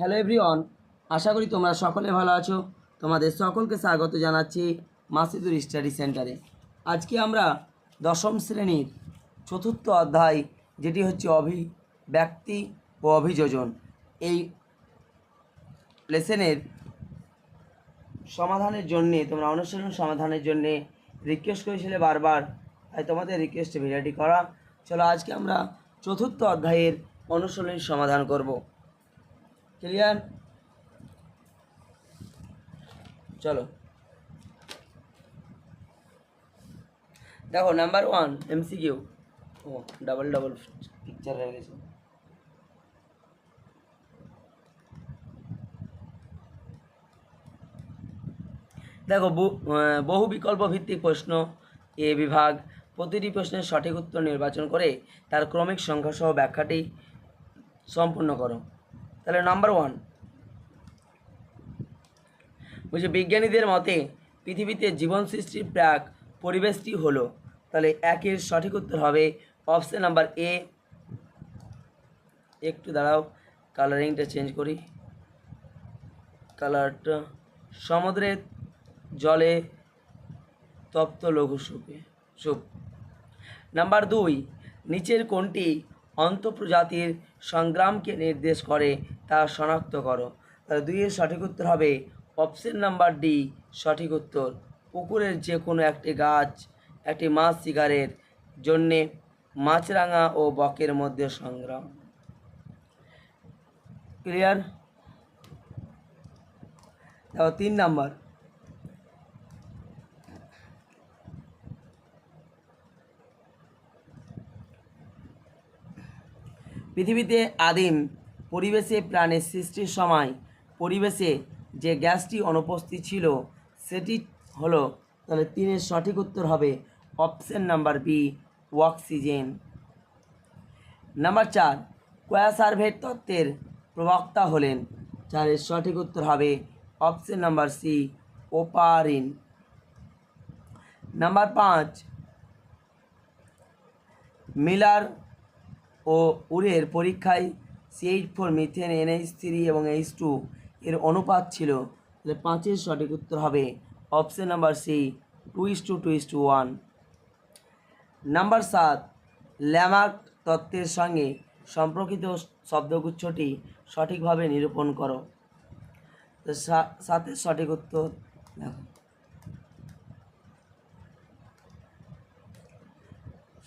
Hello everyone আশা করি তোমরা সকলে ভালো আছো। তোমাদের সকলকে স্বাগত জানাচ্ছি মাসিদুর স্টাডি সেন্টারে আজকে আমরা দশম শ্রেণির চতুর্থ অধ্যায়, যেটি হচ্ছে অভিব্যক্তি ও অভিযোজন, এই লেসেনের সমাধানের জন্যে, তোমরা অনুশীলন সমাধানের জন্যে রিকোয়েস্ট করেছিলে বারবার, তাই তোমাদের রিকোয়েস্টে ভিডিওটি করা। চলো আজকে আমরা চতুর্থ অধ্যায়ের অনুশীলনের সমাধান করব। ক্লিয়ার? চলো। দেখো নাম্বার ওয়ান এমসিকিউ ও ডাবল ডাবল পিকচার হয়ে গেছে। দেখো বহু বিকল্প ভিত্তিক প্রশ্ন, এ বিভাগ, প্রতিটি প্রশ্নের সঠিক উত্তর নির্বাচন করে তার ক্রমিক সংখ্যা সহ ব্যাখ্যাটি সম্পূর্ণ করো। তাহলে নাম্বার ওয়ান বলছে বিজ্ঞানীদের মতে পৃথিবীতে জীবন সৃষ্টির প্রাক পরিবেশটি হলো। তাহলে একের সঠিক উত্তর হবে অপশন নাম্বার এ একটু দাঁড়াও কালারিংটা চেঞ্জ করি। কালারটা সমুদ্রের জলে তপ্ত লঘু সুপে সুপ। নাম্বার দুই, নিচের কোনটি অন্তঃপ্রজাতির সংগ্রামকে নির্দেশ করে তা শনাক্ত করো। তাহলে দুইয়ের সঠিক উত্তর হবে অপশন নাম্বার ডি, সঠিক উত্তর। পুকুরের যে কোনো একটি গাছ, একটি মাছ শিকারের জন্যে মাছরাঙা ও বকের মধ্যে সংগ্রাম। ক্লিয়ার তিন নাম্বার। পৃথিবীতে আদিম পরিবেশে প্রাণের সৃষ্টির সময় পরিবেশে যে গ্যাসটি অনুপস্থিত ছিল, সেটি হলো, তাহলে তিনের সঠিক উত্তর হবে option number B, oxygen. Number চার কয়া সার্ভের তত্ত্বের প্রবক্তা হলেন চারের সঠিক উত্তর হবে option number C, Oparin. Number পাঁচ, মিলার ও উরের পরীক্ষায় CH four methane NH three এবং এইচ টু এর অনুপাত ছিল তাহলে পাঁচের সঠিক উত্তর হবে option number C two is to two is to one number সাত ল্যামার্ক তত্ত্বের সঙ্গে সম্পর্কিত শব্দগুচ্ছটি সঠিকভাবে নিরূপণ করো। তো সাতের সঠিক উত্তর, দেখো।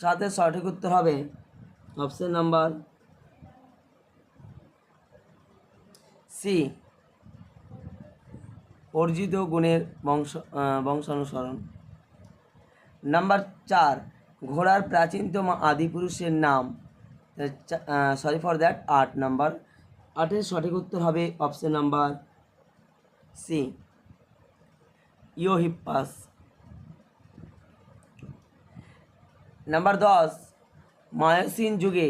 সাতের সঠিক উত্তর হবে অপশন নাম্বার সি অর্জিত গুণের বংশ বংশানুসরণ। নাম্বার চার, ঘোড়ার প্রাচীনতম আদিপুরুষের নাম। সরি ফর দ্যাট আট নাম্বার আটের সঠিক উত্তর হবে option number C Eohippus number দশ মায়োসিন যুগে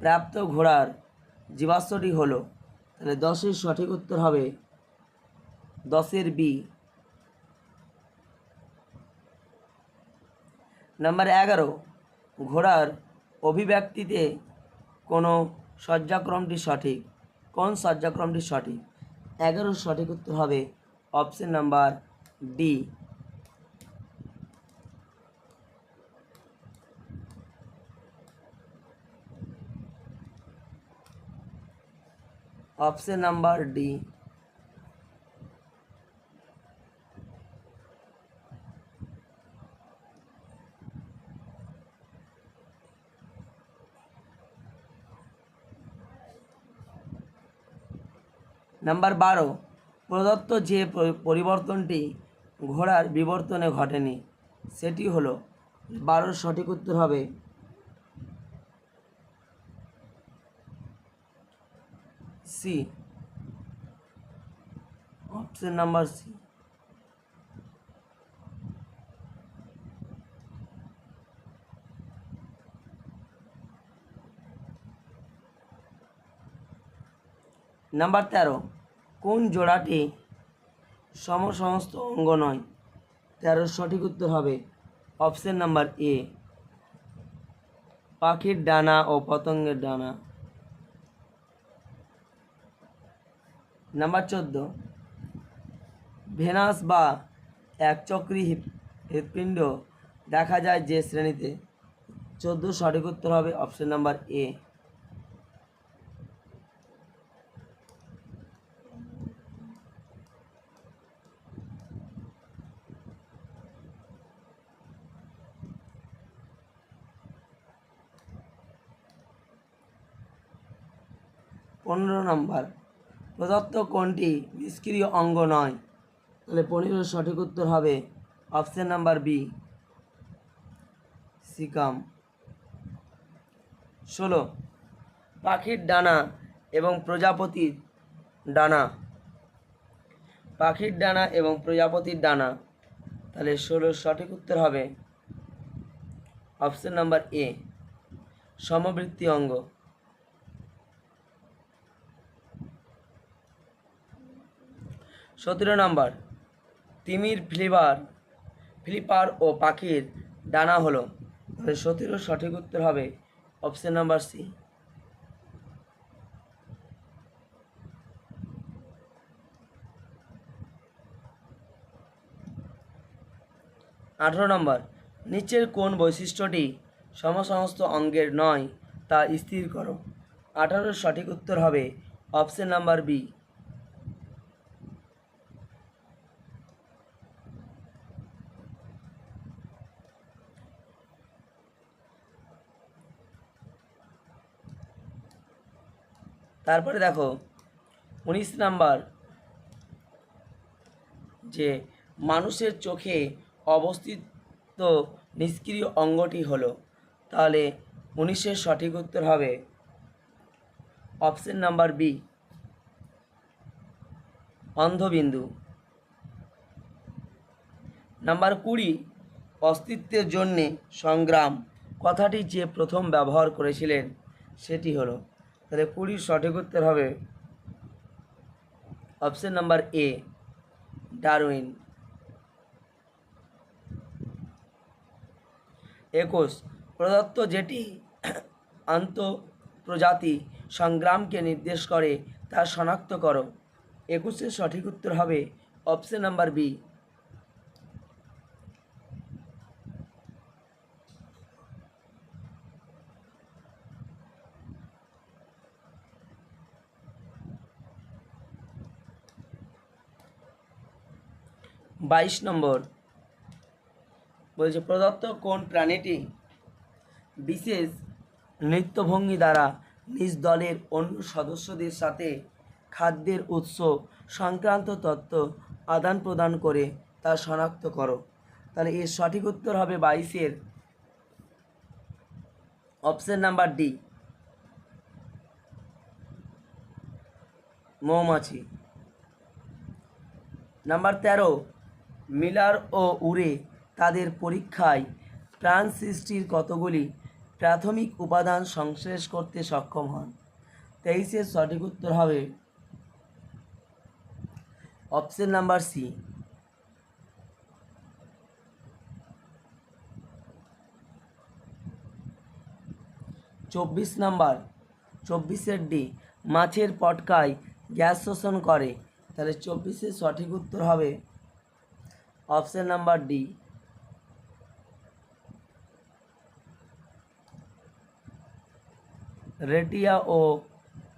প্রাপ্ত ঘোড়ার জীবাশ্মটি হলো। তাহলে দশের সঠিক উত্তর হবে দশের বি। নাম্বার এগারো। ঘোড়ার অভিব্যক্তিতে কোনো সজ্জাক্রমটি সঠিক। কোন সজ্জাক্রমটি সঠিক? এগারোর সঠিক উত্তর হবে option number D. Option number D number বারো. প্রদত্ত যে পরিবর্তনটি ঘোড়ার বিবর্তনে ঘটেনি, সেটি হলো, বারোর সঠিক উত্তর হবে C option number C number তেরো, কোন জোড়াটি সমসমস্ত অঙ্গ নয়? তেরোর সঠিক উত্তর হবে অপশন নাম্বার এ পাখির ডানা ও পতঙ্গের ডানা। নাম্বার চোদ্দ, ভেনাস বা একচক্রী হৃৎ- হৃৎপিণ্ড দেখা যায় যে শ্রেণীতে। চোদ্দ সঠিক উত্তর হবে অপশন নাম্বার এ পনেরো নম্বর প্রদত্ত কোনটি? নিষ্ক্রিয় অঙ্গ নয়। তাহলে পনেরো সঠিক উত্তর হবে অপশন নাম্বার বি। সিকাম। ষোলো। পাখির ডানা এবং প্রজাপতির ডানা। পাখির ডানা এবং প্রজাপতির ডানা। তাহলে ষোলো সঠিক উত্তর হবে অপশন নাম্বার এ, সমবৃত্তি অঙ্গ। সতেরো নম্বর, তিমির ফ্লিপার ফ্লিপার ও পাখির ডানা হলো। তাহলে সতেরো সঠিক উত্তর হবে অপশন নাম্বার সি আঠারো নম্বর, নিচের কোন বৈশিষ্ট্যটি সমসমস্ত অঙ্গের নয় তা স্থির করো। আঠারোর সঠিক উত্তর হবে অপশন নাম্বার বি তারপরে দেখো, উনিশ নাম্বার, যে মানুষের চোখে অবস্থিত নিষ্ক্রিয় অঙ্গটি হলো। তাহলে উনিশের সঠিক উত্তর হবে অপশন নাম্বার বি, অন্ধবিন্দু। নাম্বার কুড়ি, অস্তিত্বের জন্যে সংগ্রাম। কথাটি যে প্রথম ব্যবহার করেছিলেন, সেটি হলো তাহলে কুড়ির সঠিক উত্তর হবে অপশন নাম্বার এ ডারউইন একুশ, প্রদত্ত যেটি আন্তঃপ্রজাতি সংগ্রামকে নির্দেশ করে তা শনাক্ত করো। একুশের সঠিক উত্তর হবে অপশন নাম্বার বি বাইশ নম্বর। বলছে, প্রদত্ত কোন প্রাণীটি বিশেষ নৃত্যভঙ্গি দ্বারা নিজ দলের অন্য সদস্যদের সাথে খাদ্যের উৎস সংক্রান্ত তত্ত্ব আদান প্রদান করে তা শনাক্ত করো? তাহলে এর সঠিক উত্তর হবে বাইশের অপশন নাম্বার ডি। মৌমাছি। নাম্বার তেরো মিলার ও উরে তাদের পরীক্ষায় প্রাণ সৃষ্টির কতগুলি প্রাথমিক উপাদান সংশ্লেষ করতে সক্ষম হন? তেইশের সঠিক উত্তর হবে অপশন নাম্বার সি। চব্বিশ নাম্বার, চব্বিশের ডি, মাছের পটকায় গ্যাস শোষণ করে। তাহলে চব্বিশের সঠিক উত্তর হবে অপশন নাম্বার ডি। রেটিয়া ও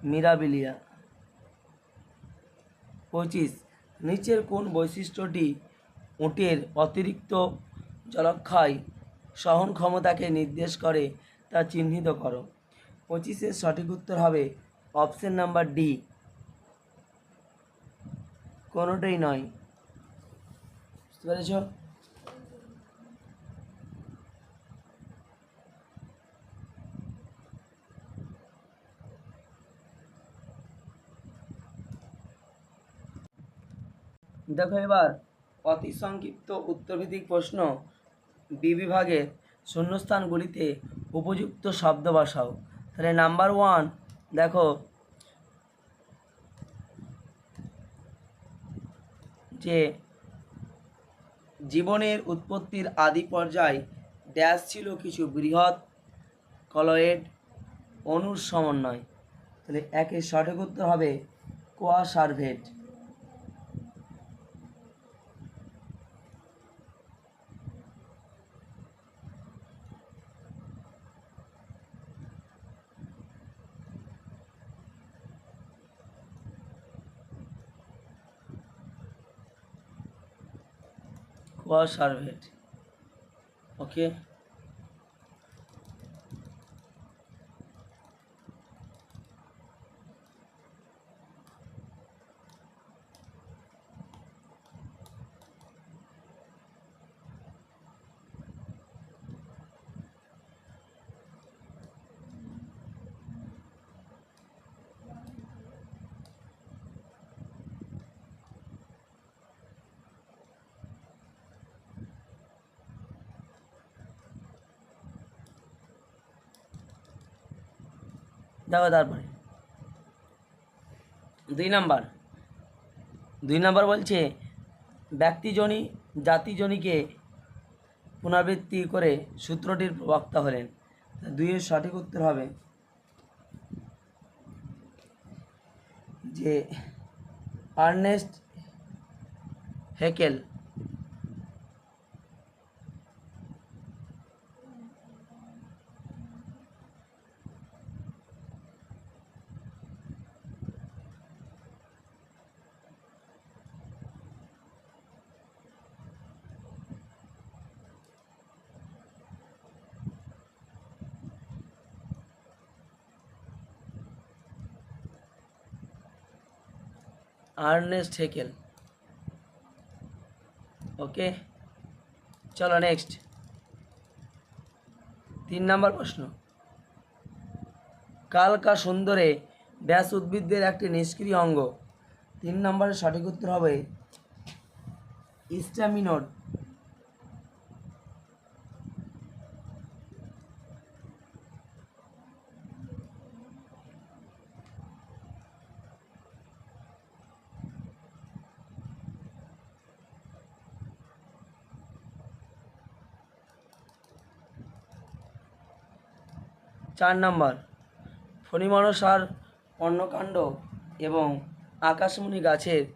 মিরাবিলিয়া। পঁচিশ, নিচের কোন বৈশিষ্ট্যটি উটের অতিরিক্ত জলক্ষয় সহন ক্ষমতাকে নির্দেশ করে তা চিহ্নিত করো? পঁচিশের সঠিক উত্তর হবে অপশন নাম্বার ডি। কোনোটাই নয়। পেরেছ দেখো এবার, অতি সংক্ষিপ্ত উত্তরভিত্তিক প্রশ্ন। বি বিভাগের শূন্যস্থানগুলিতে উপযুক্ত শব্দ বসাও। তাহলে নাম্বার ওয়ান, দেখো, যে জীবনের উৎপত্তির আদি পর্যায় ড্যাশ ছিল কিছু বৃহৎ কলয়েড অনুর সমন্বয়। তাহলে একের সঠিক উত্তর হবে কোয়া সার্ভেট কোয়া সার্ভেট দেখো তারপরে। দুই নাম্বার। দুই নাম্বার বলছে ব্যক্তিজনী জাতিজনীকে পুনরাবৃত্তি করে সূত্রটির প্রবক্তা হলেন। দুইয়ের সঠিক উত্তর হবে যে Ernest Haeckel Ernest Haeckel okay চলো নেক্সট তিন নাম্বার প্রশ্ন। কালকা সুন্দরে ব্যাস উদ্ভিদদের একটি নিষ্ক্রিয় অঙ্গ। তিন নম্বরের সঠিক উত্তর হবে ইস্টামিনোড। চার নম্বর ফণিমনসার অন্নকাণ্ড এবং আকাশমণি গাছের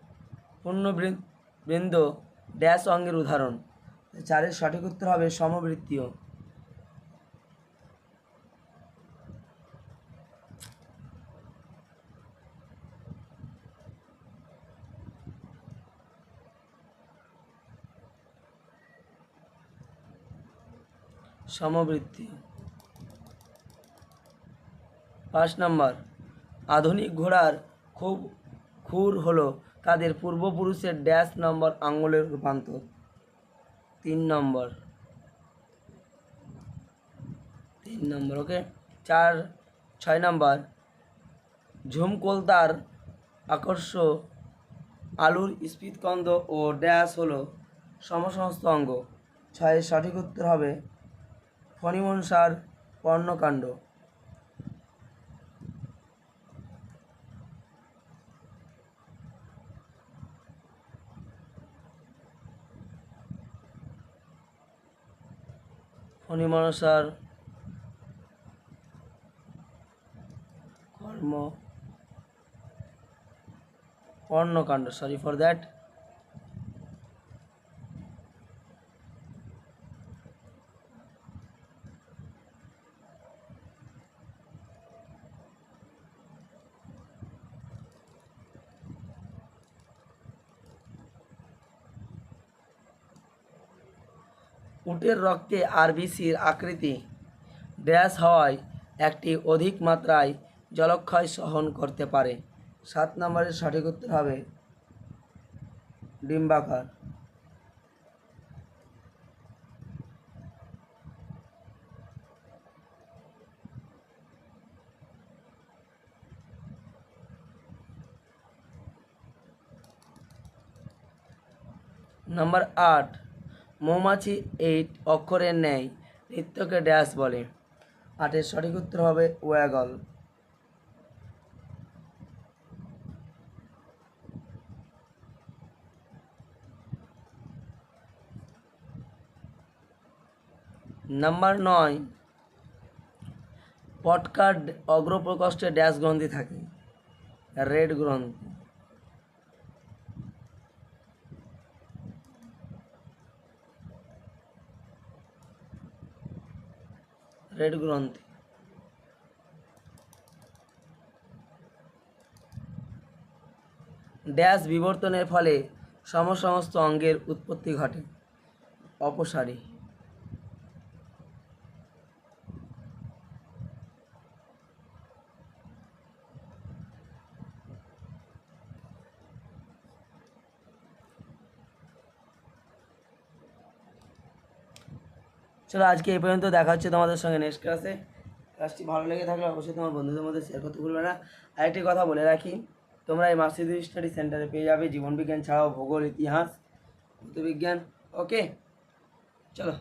পূর্ণবৃ- বৃন্দ ড্যাশ অঙ্গের উদাহরণ। চারের সঠিক উত্তর হবে সমবৃত্তীয়। সমবৃত্তীয়। পাঁচ নম্বর। আধুনিক ঘোড়ার খুব খুর হলো তাদের পূর্বপুরুষের ড্যাশ নম্বর আঙ্গুলের রূপান্তর। তিন নম্বর। তিন নম্বর, ওকে? চার, ছয় নম্বর। ঝুমকোলতার আকর্ষ আলুর স্ফীতকন্দ ও ড্যাশ হলো সমসমস্ত অঙ্গ। ছয়ের সঠিক উত্তর হবে ফণিমনসার পর্ণকাণ্ড। ফণিমনসার কর্ম কর্ণকাণ্ড সরি ফর দ্যাট উটের রক্তে আরবিসির আকৃতি ড্যাশ হওয়ায় একটি অধিক মাত্রায় জলক্ষয় সহন করতে পারে। সাত নম্বরের সঠিক উত্তর হবে ডিম্বাকার। নাম্বার আট মৌমাছি এইট অক্ষরের ন্যায় নৃত্যকে ড্যাশ বলে। আটের সঠিক উত্তর হবে ওয়াগল। নাম্বার নয় পটকার অগ্রপ্রকোষ্ঠে ড্যাশ গ্রন্থি থাকে। রেড গ্রন্থি। রেড গ্রন্থি। ড্যাশ বিবর্তনের ফলে সমসমস্ত অঙ্গের উৎপত্তি ঘটে। অপসারী। চলো আজকে এই পর্যন্ত দেখা হচ্ছে তোমাদের সঙ্গে নেক্সট ক্লাসে ক্লাসটি ভালো লেগে থাকলে অবশ্যই তোমার বন্ধুদের মধ্যে শেয়ার করতে ভুলবে না। আরেকটি কথা বলে রাখি, তোমরা এই মার্সিদি স্টাডি সেন্টারে পেয়ে যাবে জীবনবিজ্ঞান ছাড়াও ভূগোল, ইতিহাস, ভূতবিজ্ঞান। ওকে চলো।